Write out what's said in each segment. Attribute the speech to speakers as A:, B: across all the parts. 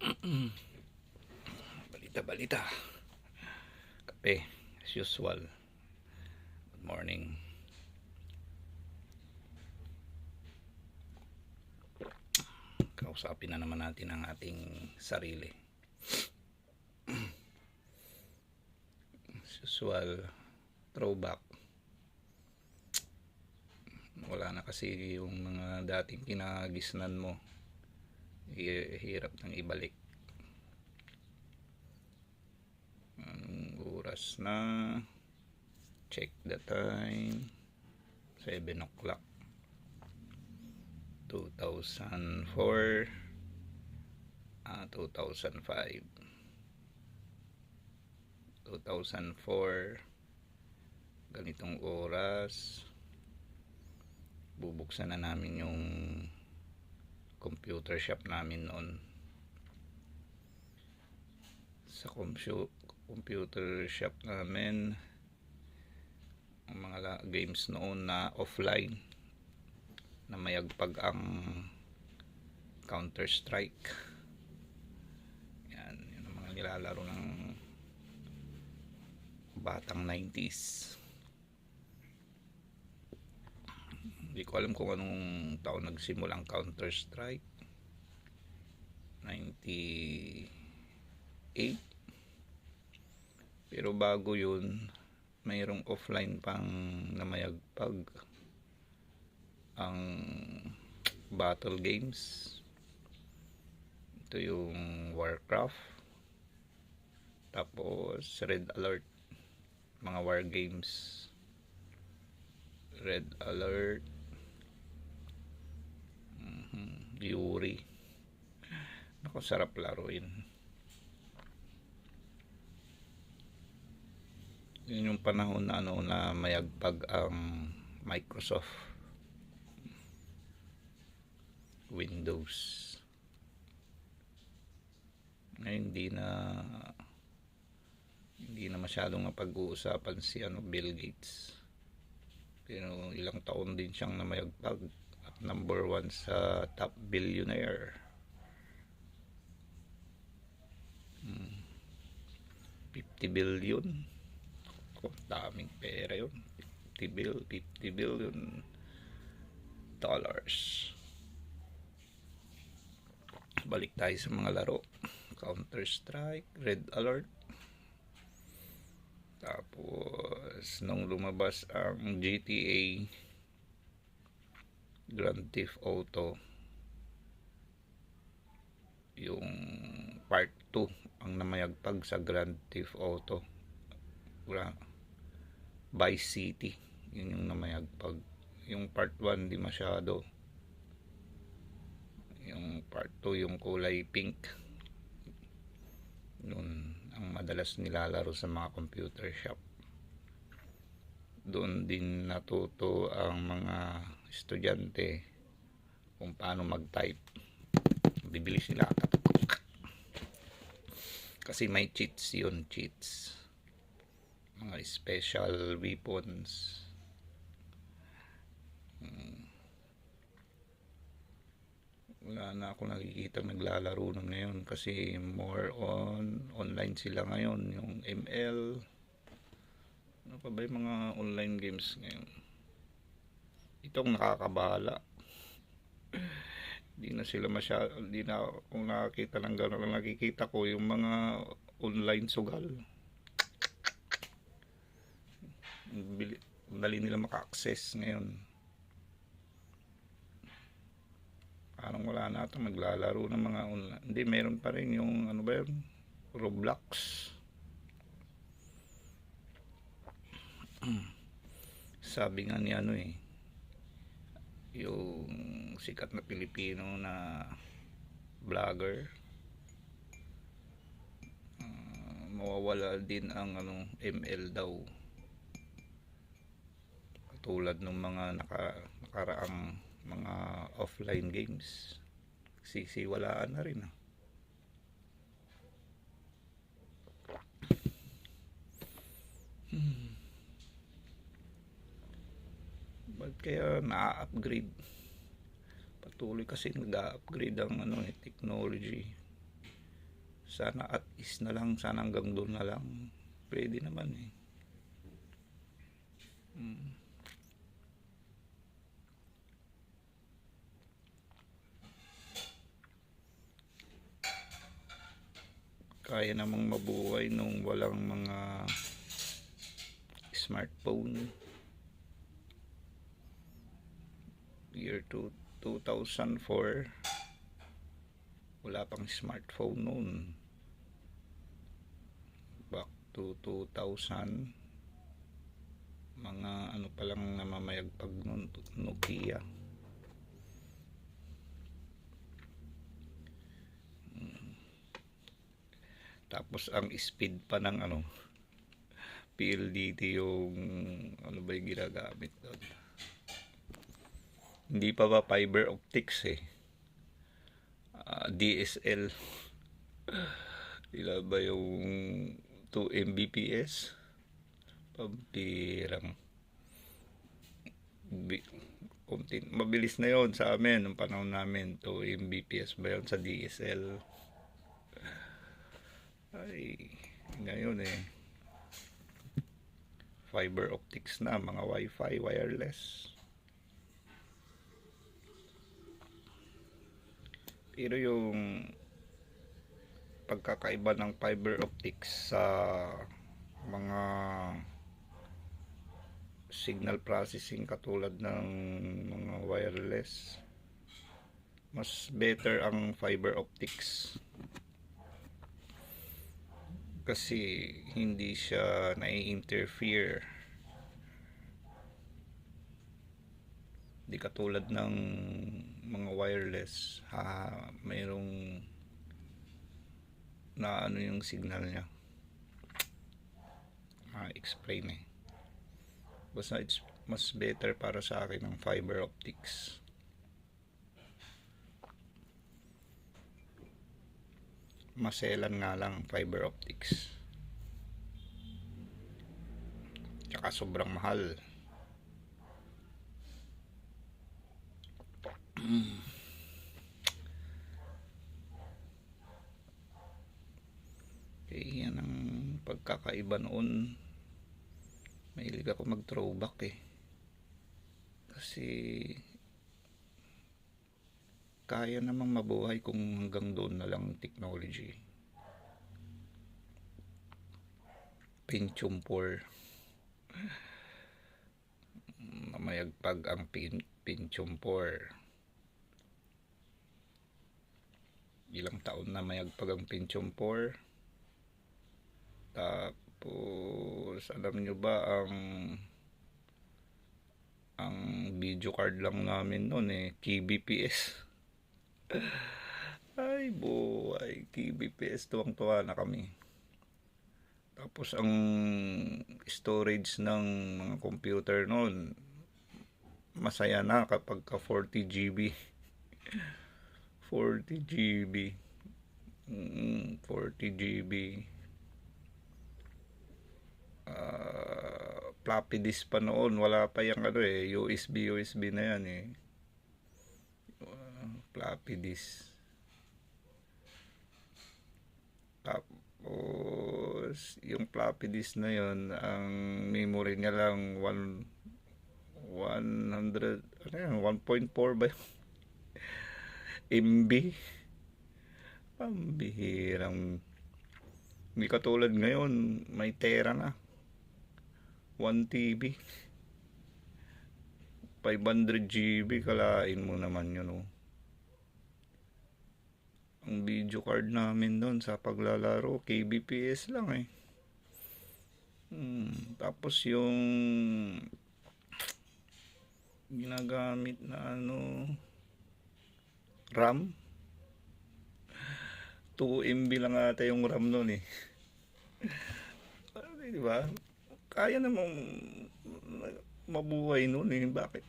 A: balita balita. Kape as usual. Good morning. Kausapin na naman natin ang ating sarili. As usual throwback. Wala na kasi yung mga dating kinagisnan mo hirap nang ibalik. Ang oras na. Check the time. 7 o'clock. 2004 ah 2005 2004 ganitong oras. Bubuksan na namin yung computer shop namin noon. Sa compu- computer shop namin ang mga games noon na offline na mayagpag ang Counter Strike yan yun ang mga nilalaro ng batang 90s hindi ko alam kung anong taon nagsimula ang Counter Strike 98 pero bago yun mayroong offline pang namayagpag ang battle games. Ito yung Warcraft. Tapos Red Alert. Mga war games. Red Alert mhm, Yuri. Naku, sarap laruin. Yun yung panahon na ano na mayagpag ang Microsoft Windows. Ngayon hindi na hindi na masyadong napag-uusapan si ano Bill Gates. Pero ilang taon din siyang namayagpag at number one sa top billionaire. Hmm. 50 billion. Oh, daming pera yun. 50 bill 50 billion dollars. Balik tayo sa mga laro. Counter Strike Red Alert. Tapos nung lumabas ang GTA Grand Theft Auto. Yung part 2 ang namayagpag sa Grand Theft Auto. Gra- Vice City. Yun yung namayagpag. Yung part 1 di masyado. Yung part 2 yung kulay pink. Yun ang madalas nilalaro sa mga computer shop. Doon din natuto ang mga estudyante kung paano mag-type. Bibilis sila kasi may cheats yun cheats. Mga special weapons. Hmm. wala na ako nakikita naglalaro nun ngayon kasi more on online sila ngayon yung ML ano pa ba yung mga online games ngayon itong nakakabala hindi na sila masyado hindi na kung nakakita ng gano'n nakikita ko yung mga online sugal. Dali nila maka-access ngayon. Parang wala na ito maglalaro ng mga online. Hindi meron pa rin yung ano ba yun? Roblox. Sabi nga ni ano eh yung sikat na Pilipino na vlogger uh, mawawala din ang ano ML daw katulad ng mga naka, nakaraang mga offline games sisiwalaan na rin ah. Hmm. Ba't kaya na-upgrade? Patuloy kasi nag-upgrade ang ano, eh, technology. Sana at is na lang, sana hanggang doon na lang. Pwede naman eh. Mm. Kaya namang mabuhay nung walang mga smartphone. Year two- 2004 wala pang smartphone noon. Back to 2000 mga ano pa lang namamayagpag noon Nokia. Tapos ang speed pa ng ano PLDT yung ano ba yung ginagamit doon hindi pa ba fiber optics eh? Ah, DSL ilan ba yung 2 Mbps? Konti, mabilis na yon sa amin nung panahon namin 2 Mbps ba yun sa DSL ay ngayon eh. Fiber optics na mga wifi wireless pero yung pagkakaiba ng fiber optics sa mga signal processing katulad ng mga wireless. Mas better ang fiber optics. Kasi hindi siya nai-interfere. Di katulad ng mga wireless ha mayroong na ano yung signal niya. Ah explain eh. Basta it's mas better para sa akin ang fiber optics. Maselan nga lang ang fiber optics. Tsaka sobrang mahal Eh, yan ang pagkakaiba noon. Mahilig ako mag-throwback eh. Kasi kaya namang mabuhay kung hanggang doon na lang technology. Pentium 4. Namayagpag ang pin Pentium 4. Ilang taon na mayagpag ang Pentium 4. Tapos, alam nyo ba ang ang video card lang namin noon eh, KBPS. Ay, buhay, KBPS, tuwang-tuwa na kami. Tapos, ang storage ng mga computer noon, masaya na kapag ka 40 GB. 40 GB. Mm, 40 GB uh, floppy disk pa noon. Wala pa yung ano eh USB USB na yan eh. Uh, floppy disk. Tapos yung floppy disk na yon ang memory niya lang 1 100 ano yan 1.4 ba yun MB pambihirang. Hindi katulad ngayon may tera na. 1 TB 500 GB kalain mo naman yun oh. ang video card namin doon sa paglalaro KBPS lang eh. Hmm, tapos yung ginagamit na ano RAM 2 MB lang ata yung RAM noon eh di ba kaya namang mabuhay noon eh. Bakit?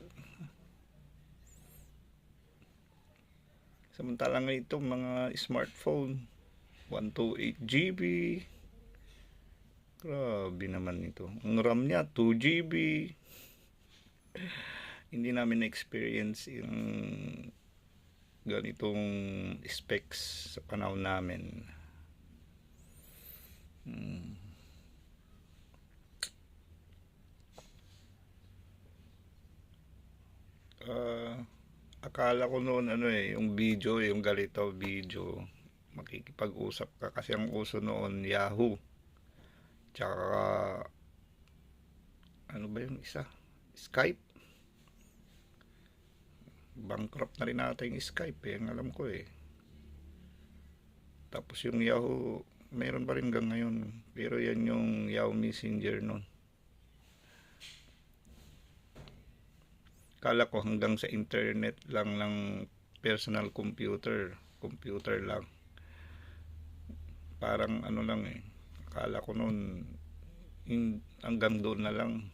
A: Samantalang itong mga smartphone, 128 GB. Grabe naman ito. Ang RAM niya, 2 GB. Hindi namin na-experience yung ganitong specs sa panahon namin. Hmm. Ah, akala ko noon ano eh, yung video, yung galito video, makikipag-usap ka kasi ang uso noon Yahoo. Tsaka ano ba yung isa? Skype. Bankrupt na rin nata yung Skype eh, ang alam ko eh. Tapos yung Yahoo, mayroon pa rin hanggang ngayon. Pero yan yung Yahoo Messenger noon. Kala ko hanggang sa internet lang ng personal computer. Computer lang. Parang ano lang eh. Kala ko noon in, hanggang doon na lang.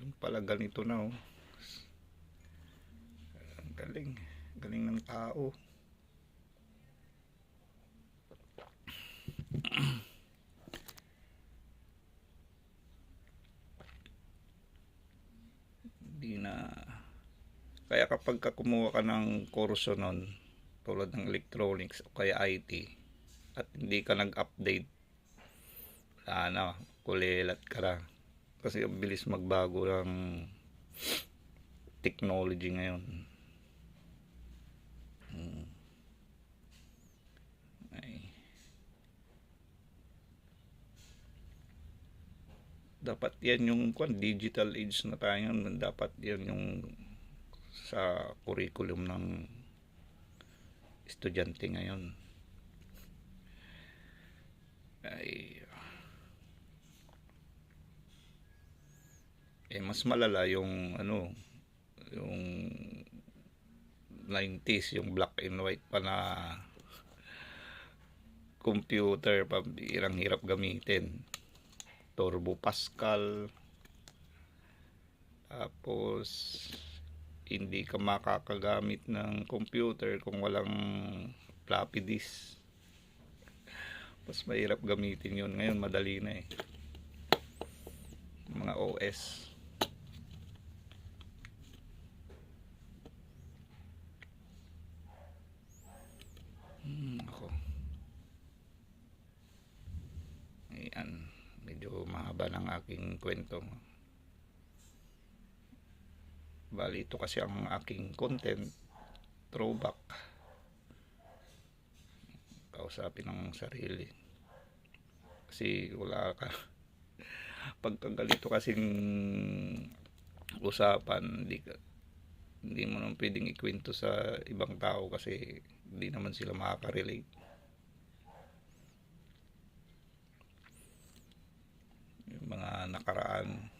A: Yung pala ganito na oh. Galing. Galing ng tao. Hindi na kaya kapag ka kumuha ka ng kurso nun tulad ng electronics o kaya IT at hindi ka nag-update wala na kulilat ka na kasi ang bilis magbago ng technology ngayon Hmm. ay dapat yan yung kwan, digital age na tayo. Dapat yan yung sa curriculum ng estudyante ngayon. Ay eh mas malala yung ano yung 90s yung black and white pa na computer pambirang hirap gamitin Turbo Pascal. Tapos hindi ka makakagamit ng computer kung walang floppy disk. Mas mahirap gamitin yun. Ngayon madali na eh. Mga OS hmm, ako ayan mahaba ng aking kwento. Bali ito kasi ang aking content throwback. Kausapin ng sarili. Kasi wala ka. Pagka ganito kasing usapan hindi ka hindi mo naman pwedeng ikwento sa ibang tao kasi hindi naman sila makaka-relate yung mga nakaraan.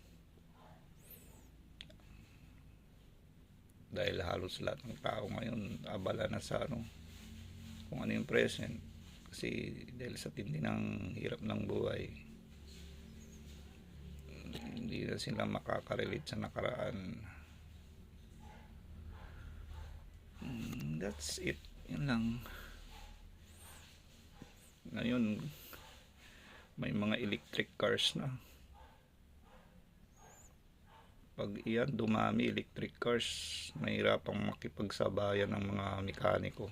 A: Dahil halos lahat ng tao ngayon abala na sa ano kung ano yung present. Kasi dahil sa tindi ng hirap ng buhay hindi na sila makaka-relate sa nakaraan. Mm, that's it. Yun lang. Ngayon may mga electric cars na. Pag iyan dumami electric cars mahirapang makipagsabayan ng mga mekaniko.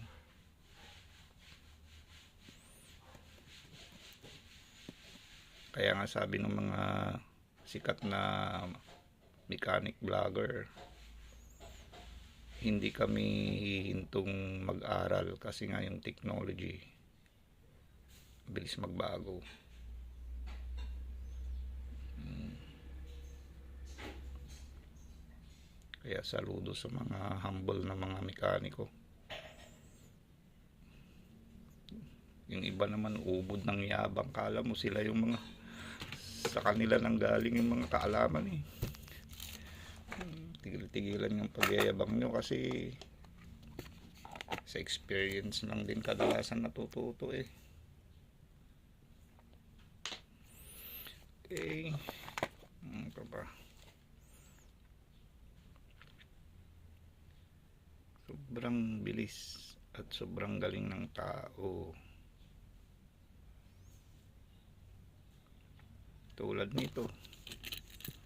A: Kaya nga sabi ng mga sikat na mechanic vlogger hindi kami hihintong mag-aral kasi nga yung technology bilis magbago kaya saludo sa mga humble na mga mekaniko. Yung iba naman ubod ng yabang. Kala mo sila yung mga sa kanila nang galing yung mga kaalaman eh. Tigil-tigilan yung pagyayabang nyo kasi sa experience lang din kadalasan natututo eh. Okay. Ano pa ba sobrang bilis at sobrang galing ng tao tulad nito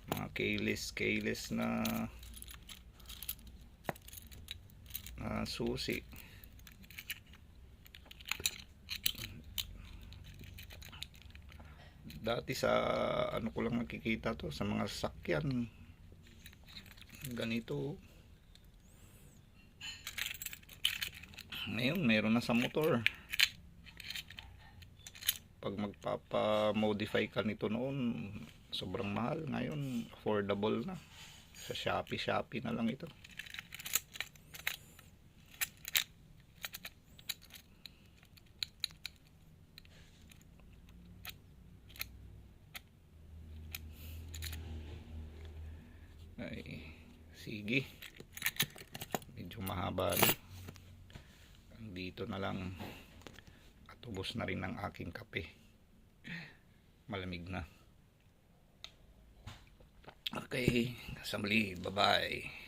A: mga keyless keyless na na susi Dati sa ano ko lang nakikita to sa mga sasakyan. Ganito. Ngayon, meron na sa motor. Pag magpapa-modify ka nito noon, sobrang mahal. Ngayon, affordable na. Sa Shopee, Shopee na lang ito. Ay, sige. Medyo mahaba na. Dito na lang. At ubos na rin ang aking kape. Malamig na. Okay, sa muli. Bye-bye.